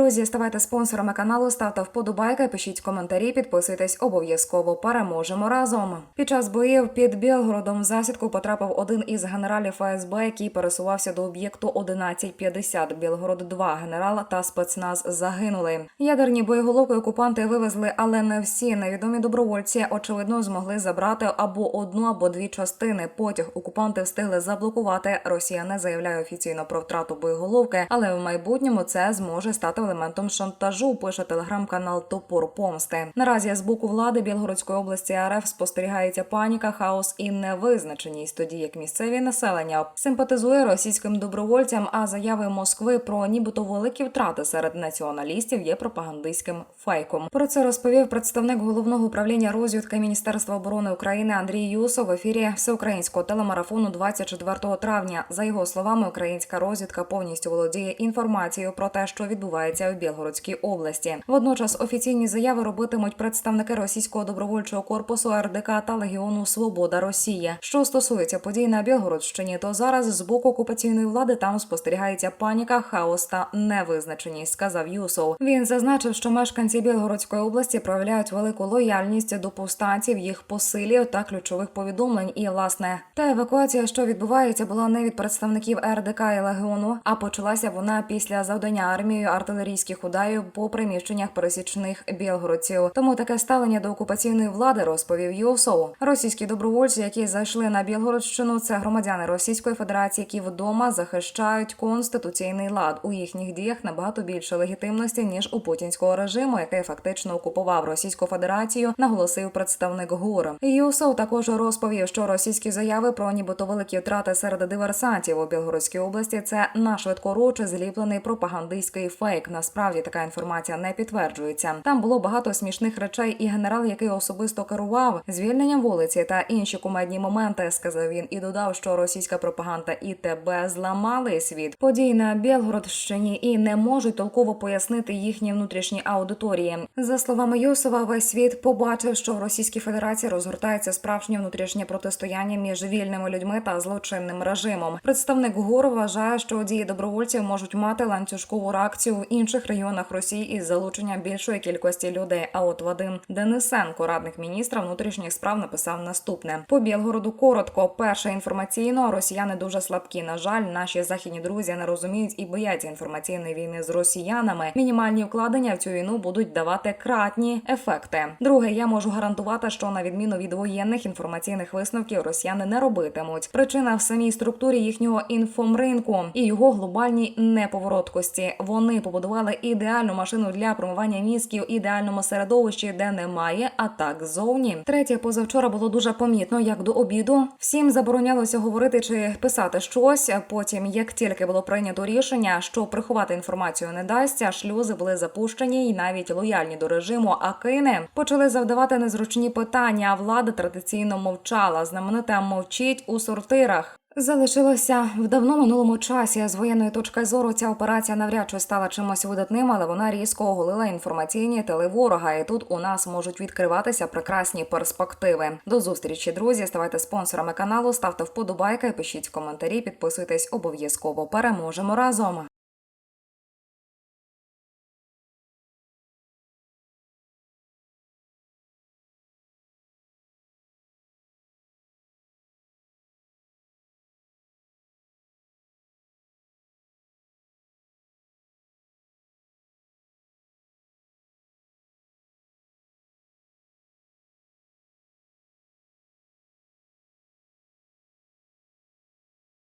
Друзі, ставайте спонсорами каналу, ставте вподобайки, пишіть коментарі, підписуйтесь обов'язково. Переможемо разом. Під час боїв під Білгородом в засідку потрапив один із генералів ФСБ, який пересувався до об'єкту 1150. Білгород 2 генерал та спецназ загинули. Ядерні боєголовки окупанти вивезли, але не всі невідомі добровольці очевидно змогли забрати або одну, або дві частини. Потяг окупанти встигли заблокувати. Росія не заявляє офіційно про втрату боєголовки, але в майбутньому це зможе стати елементом шантажу. Пише телеграм-канал Топор Помсти. Наразі з боку влади Білгородської області РФ спостерігається паніка, хаос і невизначеність, тоді як місцеві населення симпатизує російським добровольцям. А заяви Москви про нібито великі втрати серед націоналістів є пропагандистським фейком. Про це розповів представник головного управління розвідки Міністерства оборони України Андрій Юсов в ефірі всеукраїнського телемарафону 24 травня. За його словами, українська розвідка повністю володіє інформацією про те, що відбувається в Білгородській області. Водночас офіційні заяви робитимуть представники російського добровольчого корпусу РДК та Легіону Свобода Росія. Що стосується подій на Білгородщині, то зараз з боку окупаційної влади там спостерігається паніка, хаос та невизначеність, сказав Юсов. Він зазначив, що мешканці Білгородської області проявляють велику лояльність до повстанців, їх посилів та ключових повідомлень. І власне та евакуація, що відбувається, була не від представників РДК і Легіону, а почалася вона після завдання армією артилерійських ударів по приміщеннях пересічних білгородців. Тому таке ставлення до окупаційної влади розповів Юсов. Російські добровольці, які зайшли на Білгородщину, це громадяни Російської Федерації, які вдома захищають конституційний лад. У їхніх діях набагато більше легітимності ніж у путінського режиму, який фактично окупував Російську Федерацію, наголосив представник ГУР. Юсов також розповів, що російські заяви про нібито великі втрати серед диверсантів у Білгородській області це на швидкоруч зліплений пропагандистський фейк. Насправді така інформація не підтверджується. Там було багато смішних речей, і генерал, який особисто керував звільненням вулиці та інші кумедні моменти, сказав він і додав, що російська пропаганда і тебе зламали світ подій на Білгородщині і не можуть толково пояснити їхні внутрішні аудиторії. За словами Юсова, весь світ побачив, що в Російській Федерації розгортається справжнє внутрішнє протистояння між вільними людьми та злочинним режимом. Представник ГУР вважає, що дії добровольців можуть мати ланцюжкову реакцію в інших регіонах Росії із залученням більшої кількості людей. А от Вадим Денисенко, радник міністра внутрішніх справ, написав наступне: по Білгороду коротко. Перше інформаційно росіяни дуже слабкі. На жаль, наші західні друзі не розуміють і бояться інформаційної війни з росіянами. Мінімальні вкладення в цю війну будуть давати кратні ефекти. Друге, я можу гарантувати, що на відміну від воєнних інформаційних висновків росіяни не робитимуть. Причина в самій структурі їхнього інфомринку і його глобальній неповороткості. Вони побудували ідеальну машину для промивання мізків, ідеальному середовищі, де немає атак ззовні. Третє, позавчора було дуже помітно, як до обіду всім заборонялося говорити чи писати щось. Потім, як тільки було прийнято рішення, що приховати інформацію не дасться, шлюзи були запущені, і навіть лояльні до режиму Акини почали завдавати незручні питання. А влада традиційно мовчала. Знаменита мовчить у сортирах. Залишилося в давно минулому часі. З воєнної точки зору ця операція навряд чи стала чимось видатним, але вона різко оголила інформаційні тили ворога. І тут у нас можуть відкриватися прекрасні перспективи. До зустрічі, друзі. Ставайте спонсорами каналу, ставте вподобайки, пишіть коментарі, підписуйтесь обов'язково. Переможемо разом.